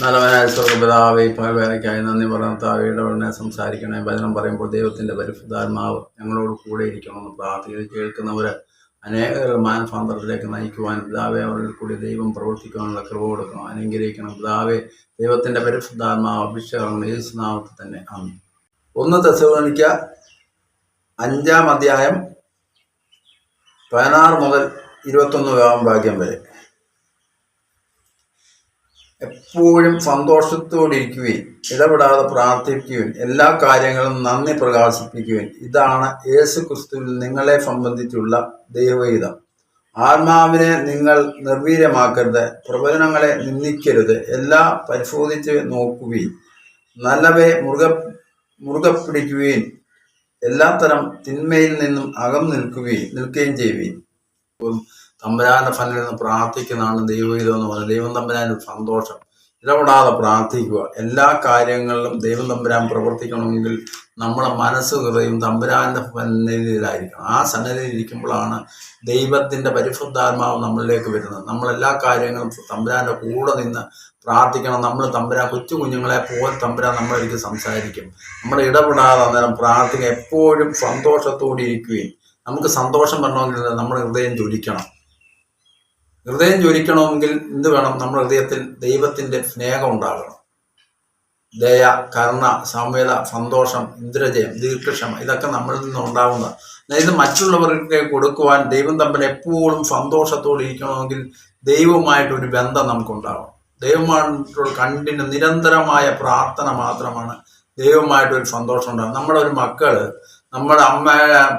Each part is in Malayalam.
നല്ലവനായ സ്വർഗപിതാവേ പകൽവേലയ്ക്കായി നന്ദി പറഞ്ഞ താവയുടെ ഉടനെ സംസാരിക്കണേ. ഭജനം പറയുമ്പോൾ ദൈവത്തിന്റെ പരിശുദ്ധാത്മാവ് ഞങ്ങളോട് കൂടെ ഇരിക്കണമെന്ന് പ്രാർത്ഥിച്ച് കേൾക്കുന്നവർ അനേക മാനഭാന്തരത്തിലേക്ക് നയിക്കുവാൻ പിതാവെ അവരിൽ കൂടി ദൈവം പ്രവർത്തിക്കുവാനുള്ള കൃപ കൊടുക്കണം. അനുഗ്രഹിക്കണം. പിതാവെ ദൈവത്തിന്റെ പരിശുദ്ധാത്മാവ് അഭിഷേകം യേശുനാമത്തിൽ തന്നെ. അന്ന് ഒന്ന് തെസലോനിക്ക അഞ്ചാം അധ്യായം പതിനാറ് മുതൽ ഇരുപത്തൊന്ന് ഭാഗ്യം വരെ. എപ്പോഴും സന്തോഷത്തോടിരിക്കുകയും ഇടപെടാതെ പ്രാർത്ഥിക്കുകയും എല്ലാ കാര്യങ്ങളും നന്ദി പ്രകാശിപ്പിക്കുകയും ഇതാണ് യേശു ക്രിസ്തുവിൽ നിങ്ങളെ സംബന്ധിച്ചുള്ള ദൈവഹിതം ആത്മാവിനെ നിങ്ങൾ നിർവീര്യമാക്കരുത് പ്രവചനങ്ങളെ നിന്ദിക്കരുത് എല്ലാ പരിശോധിച്ച് നോക്കുകയും നല്ലവയെ മുറുക മുറുകെ പിടിക്കുകയും എല്ലാത്തരം തിന്മയിൽ നിന്നും അകം നിൽക്കുകയും നിൽക്കുകയും ചെയ്യുകയും തമ്പുരാന്റെ ഫലിൽ നിന്ന് പ്രാർത്ഥിക്കുന്നതാണ് ദൈവഹിതം എന്ന് പറയുന്നത് ദൈവം തമ്പുരാന്റെ സന്തോഷം. ഇടപെടാതെ പ്രാർത്ഥിക്കുക. എല്ലാ കാര്യങ്ങളിലും ദൈവം തമ്പുരാൻ പ്രവർത്തിക്കണമെങ്കിൽ നമ്മുടെ മനസ്സ് ഹൃദയം തമ്പുരാന്റെ സന്നിധിയിലായിരിക്കണം. ആ സന്നിധിയിൽ ഇരിക്കുമ്പോഴാണ് ദൈവത്തിന്റെ പരിശുദ്ധാത്മാവ് നമ്മളിലേക്ക് വരുന്നത്. നമ്മളെല്ലാ കാര്യങ്ങളും തമ്പുരാന്റെ കൂടെ നിന്ന് പ്രാർത്ഥിക്കണം. നമ്മൾ തമ്പുരാൻ കൊച്ചു കുഞ്ഞുങ്ങളെ പോലെ തമ്പുരാൻ നമ്മളെനിക്ക് സംസാരിക്കും. നമ്മൾ ഇടപെടാതെ അന്നേരം പ്രാർത്ഥിക്കുക. എപ്പോഴും സന്തോഷത്തോടെ ഇരിക്കുകയും. നമുക്ക് സന്തോഷം വരണമെങ്കിൽ നമ്മുടെ ഹൃദയം ജ്വലിക്കണം. ഹൃദയം ജ്വലിക്കണമെങ്കിൽ എന്ത് വേണം? നമ്മുടെ ഹൃദയത്തിൽ ദൈവത്തിന്റെ സ്നേഹം ഉണ്ടാകണം. ദയ കരുണ സൗമ്യത സന്തോഷം ഇന്ദ്രജയം ദീർഘക്ഷമ ഇതൊക്കെ നമ്മളിൽ നിന്ന് ഉണ്ടാവുന്ന അതായത് മറ്റുള്ളവർക്ക് കൊടുക്കുവാൻ ദൈവം തമ്മിൽ എപ്പോഴും സന്തോഷത്തോടെ ഇരിക്കണമെങ്കിൽ ദൈവവുമായിട്ടൊരു ബന്ധം നമുക്കുണ്ടാവണം. ദൈവമായിട്ടുള്ള കണ്ടിന് നിരന്തരമായ പ്രാർത്ഥന മാത്രമാണ് ദൈവമായിട്ടൊരു സന്തോഷം ഉണ്ടാകും നമ്മുടെ ഒരു മക്കൾ നമ്മുടെ അമ്മ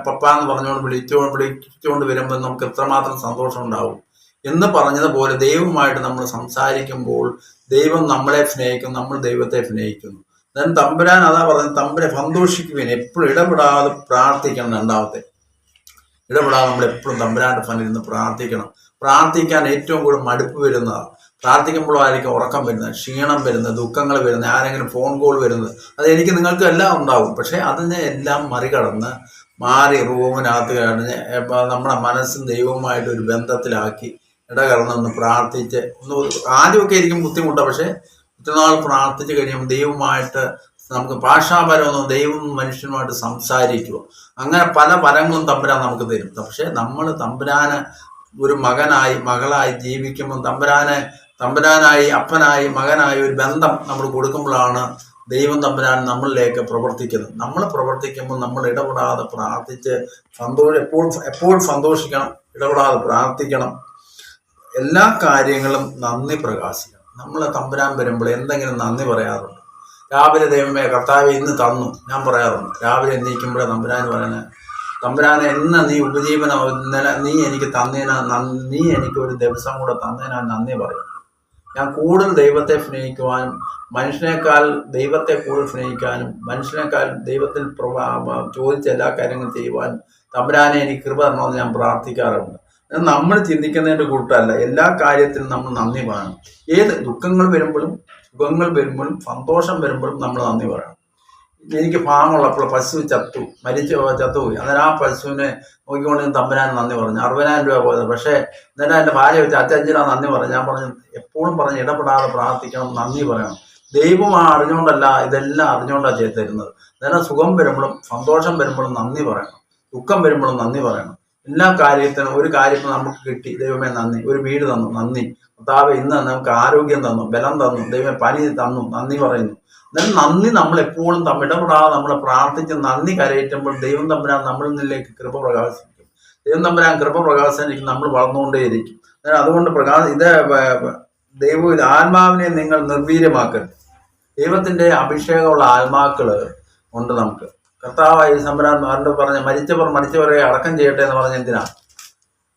പപ്പ എന്ന് പറഞ്ഞുകൊണ്ട് വിളിച്ചുകൊണ്ട് വിളിച്ചുകൊണ്ട് വരുമ്പോൾ നമുക്ക് എത്രമാത്രം സന്തോഷം ഉണ്ടാവും? എന്ന് പറഞ്ഞതുപോലെ ദൈവമായിട്ട് നമ്മൾ സംസാരിക്കുമ്പോൾ ദൈവം നമ്മളെ സ്നേഹിക്കുന്നു നമ്മൾ ദൈവത്തെ സ്നേഹിക്കുന്നു. ഞാൻ തമ്പുരാൻ അതാ പറഞ്ഞത് തമ്പുരെ സന്തോഷിക്കുവാൻ. എപ്പോഴും ഇടപെടാതെ പ്രാർത്ഥിക്കണം രണ്ടാമത്തെ. ഇടപെടാതെ നമ്മൾ എപ്പോഴും തമ്പുരാന്റെ ഫനിൽ നിന്ന് പ്രാർത്ഥിക്കണം. പ്രാർത്ഥിക്കാൻ ഏറ്റവും കൂടുതൽ മടുപ്പ് വരുന്നതാണ് പ്രാർത്ഥിക്കുമ്പോഴായിരിക്കും ഉറക്കം വരുന്നത് ക്ഷീണം വരുന്നത് ദുഃഖങ്ങൾ വരുന്നത് ആരെങ്കിലും ഫോൺ കോൾ വരുന്നത്. അത് എനിക്ക് നിങ്ങൾക്ക് എല്ലാം ഉണ്ടാവും. പക്ഷേ അതിനെ എല്ലാം മറികടന്ന് മാറി റൂമിനകത്ത് കഴിഞ്ഞ് നമ്മുടെ മനസ്സും ദൈവവുമായിട്ട് ഒരു ബന്ധത്തിലാക്കി ഇടകലർന്നൊന്ന് പ്രാർത്ഥിച്ച് ഒന്ന് ആദ്യമൊക്കെ ആയിരിക്കും ബുദ്ധിമുട്ടാണ് പക്ഷേ ഇത്രനാൾ പ്രാർത്ഥിച്ച് കഴിയുമ്പോൾ ദൈവമായിട്ട് നമുക്ക് ഭാഷാപരമൊന്നും ദൈവം മനുഷ്യനുമായിട്ട് സംസാരിക്കുക. അങ്ങനെ പല പരങ്ങളും തമ്പുരാൻ നമുക്ക് തരും. പക്ഷേ നമ്മൾ തമ്പുരാന് ഒരു മകനായി മകളായി ജീവിക്കുമ്പോൾ തമ്പുരാനെ തമ്പുരാനായി അപ്പനായി മകനായി ഒരു ബന്ധം നമ്മൾ കൊടുക്കുമ്പോഴാണ് ദൈവം തമ്പുരാൻ നമ്മളിലേക്ക് പ്രവർത്തിക്കുന്നത്. നമ്മൾ പ്രവർത്തിക്കുമ്പോൾ നമ്മൾ ഇടപെടാതെ പ്രാർത്ഥിച്ച് സന്തോഷം എപ്പോഴും എപ്പോഴും സന്തോഷിക്കണം ഇടപെടാതെ പ്രാർത്ഥിക്കണം. എല്ലാ കാര്യങ്ങളും നന്ദി പ്രകാശിക്കണം. നമ്മൾ തമ്പുരാൻ വരുമ്പോൾ എന്തെങ്കിലും നന്ദി പറയാറുണ്ട്. രാവിലെ ദൈവമേ കർത്താവ് ഇന്ന് തന്നു. ഞാൻ പറയാറുണ്ട്. രാവിലെ എണീക്കുമ്പോഴേ തമ്പുരാൻ പറയുന്നത് തമ്പുരാനെ എന്ന നീ ഉപജീവനം ഇന്നലെ നീ എനിക്ക് തന്നേനാ നീ എനിക്ക് ഒരു ദിവസം കൂടെ തന്നേനാ നന്ദി പറയും ഞാൻ കൂടുതൽ ദൈവത്തെ സ്നേഹിക്കുവാനും മനുഷ്യനേക്കാൾ ദൈവത്തെ കൂടുതൽ സ്നേഹിക്കാനും മനുഷ്യനേക്കാൾ ദൈവത്തിൽ ചോദിച്ച എല്ലാ കാര്യങ്ങളും ചെയ്യുവാനും തമ്പുരാനെ എനിക്ക് കൃപ തരണമെന്ന് ഞാൻ പ്രാർത്ഥിക്കാറുണ്ട്. നമ്മൾ ചിന്തിക്കുന്നതിന്റെ കൂട്ടല്ല. എല്ലാ കാര്യത്തിനും നമ്മൾ നന്ദി പറയണം. ഏത് ദുഃഖങ്ങൾ വരുമ്പോഴും സുഖങ്ങൾ വരുമ്പോഴും സന്തോഷം വരുമ്പോഴും നമ്മൾ നന്ദി പറയണം. എനിക്ക് പാമ്പുള്ളപ്പോൾ പശു ചത്തു മരിച്ചു ചത്തു ചത്തുപോയി. അന്നേരം ആ പശുവിനെ നോക്കിക്കൊണ്ട് ഞാൻ തമ്പുരാൻ നന്ദി പറഞ്ഞു. അറുപതിനായിരം രൂപ പോയത്. പക്ഷേ ഇന്നലെ എന്റെ ഭാര്യ വെച്ച് അച്ഛനാ നന്ദി പറഞ്ഞു. ഞാൻ പറഞ്ഞു എപ്പോഴും പറഞ്ഞ് ഇടപെടാതെ പ്രാർത്ഥിക്കണം നന്ദി പറയണം. ദൈവം ആ അറിഞ്ഞുകൊണ്ടല്ല ഇതെല്ലാം അറിഞ്ഞുകൊണ്ടാണ് ചെയ്തു തരുന്നത്. അന്നേരം സുഖം വരുമ്പോഴും സന്തോഷം വരുമ്പോഴും നന്ദി പറയണം. ദുഃഖം വരുമ്പോഴും നന്ദി പറയണം. എല്ലാ കാര്യത്തിനും ഒരു കാര്യം നമുക്ക് കിട്ടി. ദൈവമേ നന്ദി. ഒരു വീട് തന്നു. നന്ദി. കർത്താവെ ഇന്ന് നമുക്ക് ആരോഗ്യം തന്നു. ബലം തന്നു. ദൈവമേ പനി തന്നു. നന്ദി പറയുന്നു. എന്നാലും നന്ദി നമ്മൾ എപ്പോഴും തമ്മിൽ ഇടപെടാതെ നമ്മൾ പ്രാർത്ഥിച്ച് നന്ദി കരയറ്റുമ്പോൾ ദൈവം തമ്പുരാൻ നമ്മളിൽ നിന്നിലേക്ക് കൃപ പ്രകാശിക്കും ദൈവം തമ്പുരാൻ കൃപ പ്രകാശിക്കും നമ്മൾ വളർന്നുകൊണ്ടേയിരിക്കും. അതുകൊണ്ട് പ്രകാശ ഇത് ദൈവ ആത്മാവിനെ നിങ്ങൾ നിർവീര്യമാക്കരുത്. ദൈവത്തിന്റെ അഭിഷേകമുള്ള ആത്മാക്കൾ ഉണ്ട് നമുക്ക്. കർത്താവായി സമരാൻ അവരുടെ പറഞ്ഞ മരിച്ചവർ മരിച്ചവരെ അടക്കം ചെയ്യട്ടെ എന്ന് പറഞ്ഞ എന്തിനാ?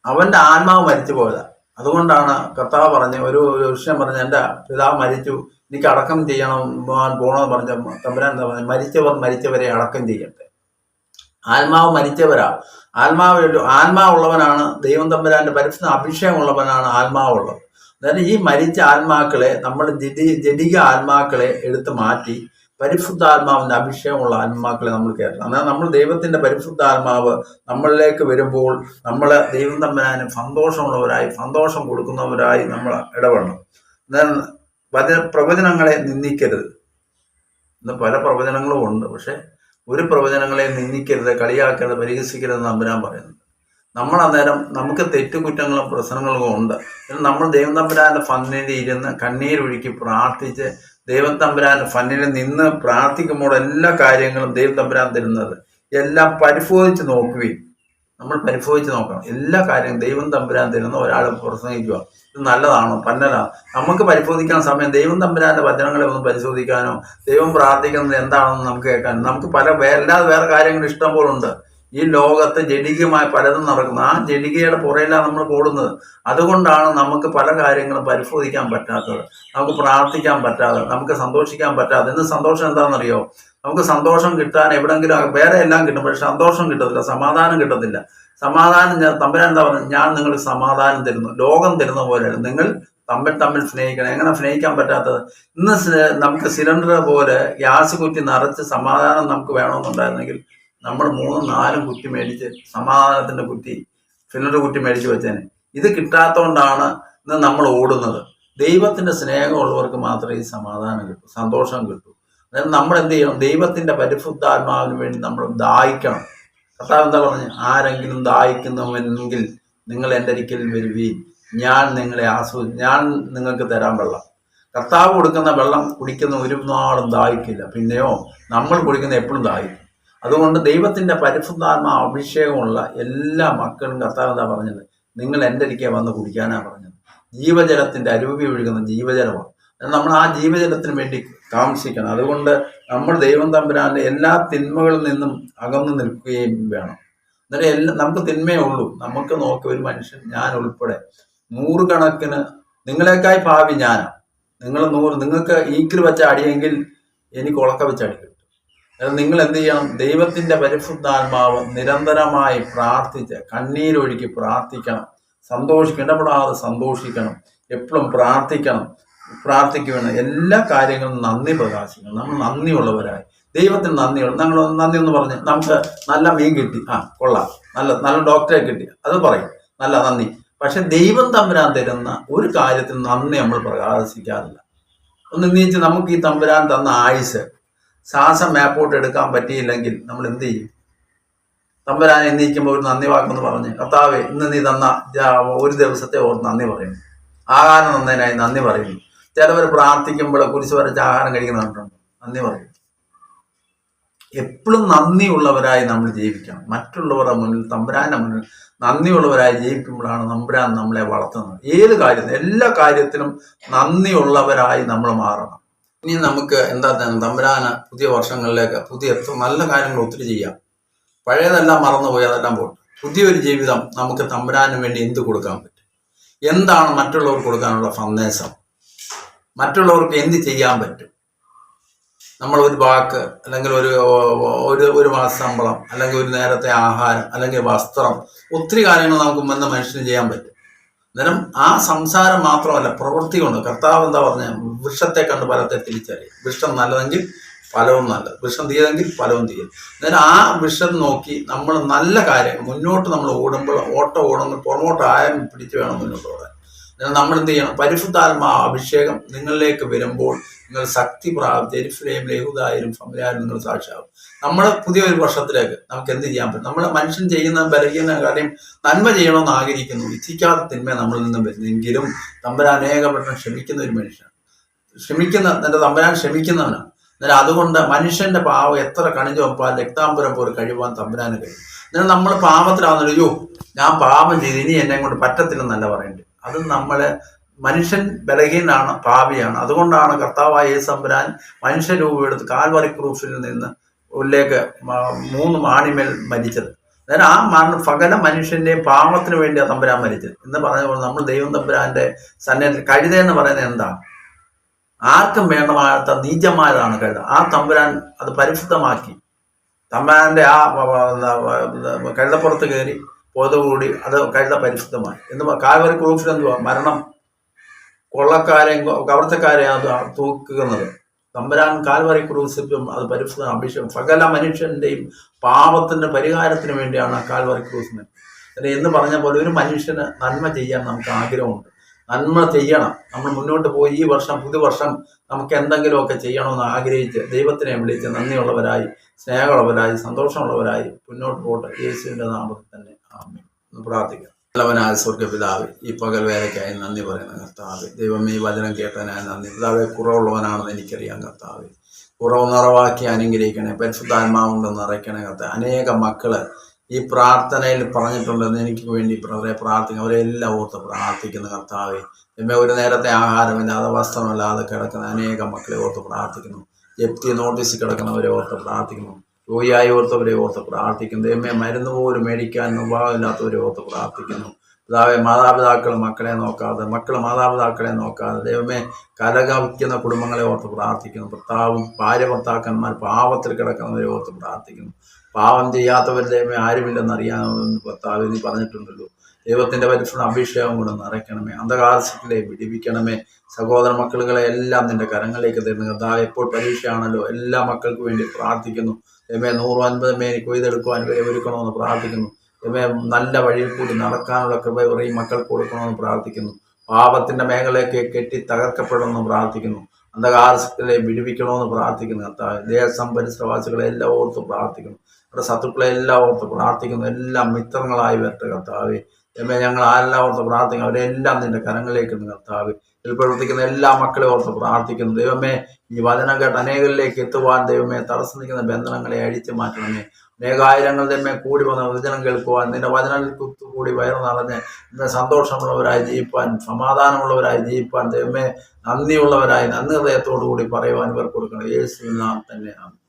അവന്റെ ആത്മാവ് മരിച്ചു പോയതാ. അതുകൊണ്ടാണ് കർത്താവ് പറഞ്ഞ ഒരു വിഷയം പറഞ്ഞ എന്റെ പിതാവ് മരിച്ചു എനിക്ക് അടക്കം ചെയ്യണം പോകണമെന്ന് പറഞ്ഞ തമ്പുരാൻ എന്താ പറഞ്ഞ മരിച്ചവർ മരിച്ചവരെ അടക്കം ചെയ്യട്ടെ. ആത്മാവ് മരിച്ചവരാ. ആത്മാവ് ആത്മാവുള്ളവനാണ് ദൈവം തമ്പുരാന്റെ പരിശുദ്ധ അഭിഷേകമുള്ളവനാണ് ആത്മാവുള്ളത്. അതായത് ഈ മരിച്ച ആത്മാക്കളെ നമ്മൾ ജഡി ജഡിക ആത്മാക്കളെ എടുത്ത് മാറ്റി പരിശുദ്ധാത്മാവിന്റെ അഭിഷേകമുള്ള ആത്മാക്കളെ നമ്മൾ കേട്ടത്. എന്നാൽ നമ്മൾ ദൈവത്തിന്റെ പരിശുദ്ധാത്മാവ് നമ്മളിലേക്ക് വരുമ്പോൾ നമ്മൾ ദൈവം തമ്പുരാന് സന്തോഷമുള്ളവരായി സന്തോഷം കൊടുക്കുന്നവരായി നമ്മൾ ഇടപെടണം. എന്നാൽ വചന പ്രവചനങ്ങളെ നിന്ദിക്കരുത്. ഇന്ന് പല പ്രവചനങ്ങളും ഉണ്ട്. പക്ഷെ ഒരു പ്രവചനങ്ങളെ നിന്ദിക്കരുത് കളിയാക്കരുത് പരിഹസിക്കരുത് നമ്പരാൻ പറയുന്നത് നമ്മൾ അന്നേരം നമുക്ക് തെറ്റുകുറ്റങ്ങളും പ്രശ്നങ്ങളും ഉണ്ട്. നമ്മൾ ദൈവം തമ്പുരാന്റെ ഫന്നിൽ ഇരുന്ന് കണ്ണീരൊഴുക്കി പ്രാർത്ഥിച്ച് ദൈവം തമ്പുരാൻ ഫന്നിൽ നിന്ന് പ്രാർത്ഥിക്കുമ്പോൾ എല്ലാ കാര്യങ്ങളും ദൈവം തമ്പുരാൻ തരുന്നത്. എല്ലാം പരിശോധിച്ച് നോക്കുകയും നമ്മൾ പരിശോധിച്ച് നോക്കണം. എല്ലാ കാര്യവും ദൈവം തമ്പുരാൻ തരുന്ന ഒരാൾ പ്രസംഗിക്കുക. ഇത് നല്ലതാണോ? പന്നലാണോ നമുക്ക് പരിശോധിക്കാൻ സമയം ദൈവം തമ്പുരാന്റെ വചനങ്ങളെ ഒന്ന് പരിശോധിക്കാനോ ദൈവം പ്രാർത്ഥിക്കുന്നത് എന്താണെന്ന് നമുക്ക് കേൾക്കാനോ. നമുക്ക് പല അല്ലാതെ വേറെ കാര്യങ്ങൾ ഇഷ്ടം പോലുണ്ട് ഈ ലോകത്ത് ജഡികമായ പലതും നടക്കുന്നത് ആ ജഡികയുടെ പുറയിലാണ് നമ്മൾ കൂടുന്നത്. അതുകൊണ്ടാണ് നമുക്ക് പല കാര്യങ്ങളും പരിശോധിക്കാൻ പറ്റാത്തത്. നമുക്ക് പ്രാർത്ഥിക്കാൻ പറ്റാതെ നമുക്ക് സന്തോഷിക്കാൻ പറ്റാതെ. ഇന്ന് സന്തോഷം എന്താണെന്നറിയോ? നമുക്ക് സന്തോഷം കിട്ടാൻ എവിടെങ്കിലും വേറെ എല്ലാം കിട്ടും പക്ഷെ സന്തോഷം കിട്ടത്തില്ല സമാധാനം കിട്ടത്തില്ല. സമാധാനം ഞാൻ തമ്പുരാൻ എന്താ പറയുന്നത് ഞാൻ നിങ്ങൾക്ക് സമാധാനം തരുന്നു. ലോകം തരുന്ന പോലെ നിങ്ങൾ തമ്മിൽ തമ്മിൽ സ്നേഹിക്കണം. എങ്ങനെ സ്നേഹിക്കാൻ പറ്റാത്തത്? ഇന്ന് നമുക്ക് സിലിണ്ടർ പോലെ ഗ്യാസ് കുറ്റി നിറച്ച് സമാധാനം നമുക്ക് വേണമെന്നുണ്ടായിരുന്നെങ്കിൽ നമ്മൾ മൂന്നും നാലും കുറ്റി മേടിച്ച് സമാധാനത്തിന്റെ കുറ്റി ഫില്ലർ കുറ്റി മേടിച്ച് വെച്ചേനെ. ഇത് കിട്ടാത്തതുകൊണ്ടാണ് ഇന്ന് നമ്മൾ ഓടുന്നത്. ദൈവത്തിന്റെ സ്നേഹമുള്ളവർക്ക് മാത്രമേ ഈ സമാധാനം കിട്ടൂ സന്തോഷം കിട്ടൂ. അതായത് നമ്മൾ എന്ത് ചെയ്യണം? ദൈവത്തിന്റെ പരിശുദ്ധാത്മാവിന് വേണ്ടി നമ്മൾ ദാഹിക്കണം. കർത്താവ് എന്താ പറഞ്ഞു? ആരെങ്കിലും ദാഹിക്കുന്നുവെങ്കിൽ നിങ്ങൾ എന്റെ ഒരിക്കൽ വരുവീൻ. ഞാൻ നിങ്ങളെ ആസ്വദി ഞാൻ നിങ്ങൾക്ക് തരാൻ വെള്ളം. കർത്താവ് കൊടുക്കുന്ന വെള്ളം കുടിക്കുന്ന ഒരു നാളും ദാഹിക്കില്ല. പിന്നെയോ നമ്മൾ കുടിക്കുന്ന എപ്പോഴും ദാഹിക്കും. അതുകൊണ്ട് ദൈവത്തിന്റെ പരിശുദ്ധാത്മാ അഭിഷേകമുള്ള എല്ലാ മക്കളും കർത്താവ് എന്താ പറഞ്ഞത്? നിങ്ങൾ എന്റെ അടുക്കെ വന്ന് കുടിക്കാനാണ് പറഞ്ഞത്. ജീവജലത്തിന്റെ അരൂപി ഒഴുകുന്ന ജീവജലമാണ്. നമ്മൾ ആ ജീവജലത്തിന് വേണ്ടി താമസിക്കണം. അതുകൊണ്ട് നമ്മൾ ദൈവം തമ്പുരാന്റെ എല്ലാ തിന്മകളിൽ നിന്നും അകന്നു നിൽക്കുകയും വേണം. എന്നിട്ട് എല്ലാം നമുക്ക് തിന്മയേ ഉള്ളൂ. നമുക്ക് നോക്കി ഒരു മനുഷ്യൻ ഞാൻ ഉൾപ്പെടെ. നൂറുകണക്കിന് നിങ്ങളെക്കായി ഭാവി ഞാനാണ് നിങ്ങൾ നൂറ് നിങ്ങൾക്ക് ഈക്കിൽ വെച്ച അടിയെങ്കിൽ എനിക്ക് ഉളക്ക വെച്ച് അടി കിട്ടും അതായത് നിങ്ങൾ എന്ത് ചെയ്യണം? ദൈവത്തിന്റെ പരിശുദ്ധാത്മാവ് നിരന്തരമായി പ്രാർത്ഥിച്ച് കണ്ണീരൊഴുക്കി പ്രാർത്ഥിക്കണം. സന്തോഷിക്കണം. ഇടപെടാതെ സന്തോഷിക്കണം. എപ്പോഴും പ്രാർത്ഥിക്കണം. പ്രാർത്ഥിക്കുവേണം. എല്ലാ കാര്യങ്ങളും നന്ദി പ്രകാശിക്കണം. നമ്മൾ നന്ദിയുള്ളവരായി. ദൈവത്തിന് നന്ദിയുള്ള ഞങ്ങൾ നന്ദി എന്ന് പറഞ്ഞ് നമുക്ക് നല്ല മീൻ കിട്ടി. ആ കൊള്ളാം. നല്ല നല്ല ഡോക്ടറെ കിട്ടി. അത് പറയും. നല്ല നന്ദി. പക്ഷെ ദൈവം തമ്പുരാൻ തരുന്ന ഒരു കാര്യത്തിൽ നന്ദി നമ്മൾ പ്രകാശിക്കാറില്ല. ഒന്ന് നീച്ച് നമുക്ക് ഈ തമ്പുരാൻ തന്ന ആയുസ് ശ്വാസം മേപ്പോട്ട് എടുക്കാൻ പറ്റിയില്ലെങ്കിൽ നമ്മൾ എന്ത് ചെയ്യും? തമ്പുരാൻ എണ്ണീക്കുമ്പോൾ ഒരു നന്ദി വാക്കെന്ന് പറഞ്ഞ് കർത്താവെ ഇന്ന് നീ തന്ന ഒരു ദിവസത്തെ ഓർത്ത് നന്ദി പറയുന്നു. ആഹാരം തന്നതിനായി നന്ദി പറയുന്നു. ചിലവർ പ്രാർത്ഥിക്കുമ്പോൾ കുരിശ് വരച്ച് ആഹാരം കഴിക്കുന്നുണ്ട് നന്ദി പറയും എപ്പോഴും നന്ദിയുള്ളവരായി നമ്മൾ ജീവിക്കണം. മറ്റുള്ളവരുടെ മുന്നിൽ തമ്പുരാന്റെ മുന്നിൽ നന്ദിയുള്ളവരായി ജീവിക്കുമ്പോഴാണ് തമ്പുരാൻ നമ്മളെ വളർത്തുന്നത്. ഏത് കാര്യത്തിനും എല്ലാ കാര്യത്തിലും നന്ദിയുള്ളവരായി നമ്മൾ മാറണം. ഇനി നമുക്ക് എന്താ തമ്പരാന പുതിയ വർഷങ്ങളിലേക്ക് പുതിയ നല്ല കാര്യങ്ങൾ ഒത്തിരി ചെയ്യാം. പഴയതെല്ലാം മറന്നുപോയി അതെല്ലാം പോട്ടെ. പുതിയൊരു ജീവിതം നമുക്ക് തമ്പുരാന് വേണ്ടി എന്ത് കൊടുക്കാൻ പറ്റും? എന്താണ് മറ്റുള്ളവർക്ക് കൊടുക്കാനുള്ള സന്ദേശം? മറ്റുള്ളവർക്ക് എന്ത് ചെയ്യാൻ പറ്റും? നമ്മൾ ഒരു വാക്ക് അല്ലെങ്കിൽ ഒരു ഒരു ഒരു മാസ ശമ്പളം അല്ലെങ്കിൽ ഒരു നേരത്തെ ആഹാരം അല്ലെങ്കിൽ വസ്ത്രം ഒത്തിരി കാര്യങ്ങൾ നമുക്ക് വന്ന മനുഷ്യന് ചെയ്യാൻ പറ്റും. അന്നേരം ആ സംസാരം മാത്രമല്ല പ്രവൃത്തി കൊണ്ട് കർത്താവ് എന്താ പറഞ്ഞ? വൃക്ഷത്തെ കണ്ട് ഫലത്തെ തിരിച്ചറിയും. വൃക്ഷം നല്ലതെങ്കിൽ ഫലവും നല്ലത്. വൃക്ഷം തീയതെങ്കിൽ ഫലവും തീരും അന്നേരം ആ വൃക്ഷം നോക്കി നമ്മൾ നല്ല കാര്യം മുന്നോട്ട് നമ്മൾ ഓടുമ്പോൾ ഓട്ടം ഓടുമ്പോൾ പുറമോട്ട് ആയം പിടിച്ച് വേണം മുന്നോട്ട് ഓടാൻ. നമ്മൾ എന്ത് ചെയ്യണം? പരിശുദ്ധാത്മാ അഭിഷേകം നിങ്ങളിലേക്ക് വരുമ്പോൾ നിങ്ങൾ ശക്തി പ്രാപിച്ച് എരിഫിലെയും ലഹുദായാലും ഫമിലായാലും നിങ്ങൾ സാക്ഷിയാവും. നമ്മുടെ പുതിയ ഒരു വർഷത്തിലേക്ക് നമുക്ക് എന്ത് ചെയ്യാൻ പറ്റും? നമ്മൾ മനുഷ്യൻ ചെയ്യുന്ന ബലഹീന കാര്യം നന്മ ചെയ്യണമെന്ന് ആഗ്രഹിക്കുന്നു. ഇച്ഛിക്കാത്ത തിന്മ നമ്മളിൽ നിന്നും വരുന്നെങ്കിലും തമ്പരാൻ അനേകവട്ടം ക്ഷമിക്കുന്ന ഒരു മനുഷ്യനാണ് ക്ഷമിക്കുന്ന എന്റെ തമ്പരാൻ ക്ഷമിക്കുന്നവനാണ് എന്നാൽ അതുകൊണ്ട് മനുഷ്യന്റെ പാവം എത്ര കണിഞ്ഞു വെപ്പാൽ രക്താംബരം പോലെ കഴിവാൻ തമ്പരാന് കഴിയും. എന്നാൽ നമ്മൾ പാപത്തിലാവുന്നില്ല അയ്യോ ഞാൻ പാപം ചെയ്ത്. ഇനി എന്നെ കൊണ്ട് പറ്റത്തില്ലെന്നല്ല പറയേണ്ടത്. അത് നമ്മളെ മനുഷ്യൻ ബലഹീനാണ് പാപിയാണ്. അതുകൊണ്ടാണ് കർത്താവായ സമ്പരാൻ മനുഷ്യരൂപമെടുത്ത് കാൽവറി ക്രൂസിൽ നിന്ന് ഉള്ളിലേക്ക് മൂന്ന് മാണിമേൽ മരിച്ചത്. അതായത് ആ മരണ പകല മനുഷ്യന്റെയും പാപത്തിന് വേണ്ടിയാണ് തമ്പുരാൻ മരിച്ചത്. എന്ന് പറഞ്ഞ പോലെ നമ്മൾ ദൈവം തമ്പുരാന്റെ സന്നിധി കഴുത എന്ന് പറയുന്നത് എന്താ ആർക്കും വേണ്ടമാകാത്ത നീചമായതാണ് കഴുത. ആ തമ്പുരാൻ അത് പരിശുദ്ധമാക്കി. തമ്പുരാന്റെ ആ കഴുതപ്പുറത്ത് കയറി പോതുകൂടി അത് കഴുത പരിശുദ്ധമായി. എന്ന് കാൽവരി ക്രൂസിൽ എന്തുവാ? മരണം. കവർച്ചക്കാരെയും അത് തൂക്കുന്നത് തമ്പരാൻ കാൽവറി ക്രൂസിലും അത് പരിശുദ്ധ അഭിഷേകം സകല മനുഷ്യന്റെയും പാപത്തിന്റെ പരിഹാരത്തിന് വേണ്ടിയാണ് ആ കാൽവറി ക്രൂസിന്. എന്ന് പറഞ്ഞ പോലെ ഒരു മനുഷ്യന് നന്മ ചെയ്യാൻ നമുക്ക് ആഗ്രഹമുണ്ട്. നന്മ ചെയ്യണം. നമ്മൾ മുന്നോട്ട് പോയി ഈ വർഷം പുതുവർഷം നമുക്ക് എന്തെങ്കിലുമൊക്കെ ചെയ്യണമെന്ന് ആഗ്രഹിച്ച് ദൈവത്തിനെ വിളിച്ച് നന്ദിയുള്ളവരായി സ്നേഹമുള്ളവരായി സന്തോഷമുള്ളവരായി മുന്നോട്ട് പോട്ടെ യേശുവിന്റെ നാമത്തിൽ തന്നെ ഒന്ന് പ്രാർത്ഥിക്കാം. നല്ലവനായ സ്വർഗപിതാവ് ഈ പകൽ വേലയ്ക്കായി നന്ദി പറയുന്ന കർത്താവ്. ദൈവം ഈ വചനം കേട്ടനായ നന്ദി. പിതാവെ കുറവുള്ളവനാണെന്ന് എനിക്കറിയാം കർത്താവ്. കുറവ് നിറവാക്കി അനുഗ്രഹിക്കണേ പരിശുദ്ധാത്മാവുണ്ട് നിറയ്ക്കണേ കർത്താവ്. അനേക മക്കൾ ഈ പ്രാർത്ഥനയിൽ പറഞ്ഞിട്ടുണ്ടെന്ന് എനിക്ക് വേണ്ടി അവരെ പ്രാർത്ഥിക്കും അവരെല്ലാം ഓർത്ത് പ്രാർത്ഥിക്കുന്ന കർത്താവെ. എന്നെ ഒരു നേരത്തെ ആഹാരമില്ലാതെ വസ്ത്രമില്ലാതെ കിടക്കുന്ന അനേക മക്കളെ ഓർത്ത് പ്രാർത്ഥിക്കുന്നു. ജപ്തി നോട്ടീസ് കിടക്കുന്നവരെ ഓർത്ത് പ്രാർത്ഥിക്കുന്നു. രോഗിയായി ഓർത്തവരെ ഓർത്ത് പ്രാർത്ഥിക്കുന്നു. ദൈവമേ മരുന്ന് പോലും മേടിക്കാൻ ഉപാവില്ലാത്തവരെ ഓർത്ത് പ്രാർത്ഥിക്കുന്നു. പിതാവെ മാതാപിതാക്കൾ മക്കളെ നോക്കാതെ മക്കൾ മാതാപിതാക്കളെ നോക്കാതെ ദൈവമേ കലകവിക്കുന്ന കുടുംബങ്ങളെ ഓർത്ത് പ്രാർത്ഥിക്കുന്നു. ഭർത്താവും ഭാര്യ ഭർത്താക്കന്മാർ പാവത്തിൽ കിടക്കുന്നവരെ ഓർത്ത് പ്രാർത്ഥിക്കുന്നു. പാവം ചെയ്യാത്തവർ ദൈവമേ ആരുമില്ലെന്ന് അറിയാമെന്ന് ഭർത്താവ് നീ പറഞ്ഞിട്ടുണ്ടല്ലോ. ദൈവത്തിന്റെ പരിശുദ്ധ അഭിഷേകം കൊണ്ട് നിറയ്ക്കണമേ അന്ധകാരത്തിലെ വിടിവിക്കണമേ സഹോദര മക്കളുകളെ എല്ലാം നിന്റെ കരങ്ങളിലേക്ക് തരുന്നു. കർത്താവ് എപ്പോൾ പരീക്ഷയാണല്ലോ എല്ലാ മക്കൾക്കും വേണ്ടി പ്രാർത്ഥിക്കുന്നു. ദൈവമേ നൂറും അൻപത് മേനി കൊയ്തെടുക്കുവാൻ ഒരുക്കണമെന്ന് പ്രാർത്ഥിക്കുന്നു. എമേ നല്ല വഴിയിൽ കൂടി നടക്കാനുള്ള കൃപ ഈ മക്കൾക്ക് കൊടുക്കണമെന്ന് പ്രാർത്ഥിക്കുന്നു. പാപത്തിന്റെ മേഖലയൊക്കെ കെട്ടി തകർക്കപ്പെടണമെന്ന് പ്രാർത്ഥിക്കുന്നു. അന്ധകാരത്തിലെ വിടുവിക്കണമെന്ന് പ്രാർത്ഥിക്കുന്നു. ദേശം പരിസരവാസികളെ എല്ലാം ഓർത്ത് പ്രാർത്ഥിക്കുന്നു. അവരുടെ ശത്രുക്കളെ എല്ലാം ഓർത്ത് പ്രാർത്ഥിക്കുന്നു. എല്ലാം മിത്രങ്ങളായി വരട്ടെ കർത്താവെ. ദൈവമേ ഞങ്ങൾ ആരെല്ലാം ഓർത്ത് പ്രാർത്ഥിക്കുന്നു അവരെല്ലാം നിന്റെ കരങ്ങളിലേക്ക് കർത്താവ്. ഇതിൽ പ്രവർത്തിക്കുന്ന എല്ലാ മക്കളെ ഓർത്ത് പ്രാർത്ഥിക്കുന്നു. ദൈവമേ ഈ വചനം കേട്ട് അനേകരിലേക്ക് എത്തുവാൻ ദൈവമേ തടസ്സം നിൽക്കുന്ന ബന്ധനങ്ങളെ അഴിച്ചു മാറ്റണമേ. അനേകായിരങ്ങൾ തന്നെ കൂടി വന്ന വചനം കേൾക്കുവാൻ നിന്റെ വചനത്തിൽ കൂടി വയറു നിറഞ്ഞ് നിന്നെ സന്തോഷമുള്ളവരായി ജീവിപ്പാൻ സമാധാനമുള്ളവരായി ജീവിപ്പാൻ ദൈവമേ നന്ദിയുള്ളവരായി നന്ദി ഹൃദയത്തോടു കൂടി പറയുവാൻ ഇവർ കൊടുക്കണം. യേശു നാം തന്നെ. ആമേൻ.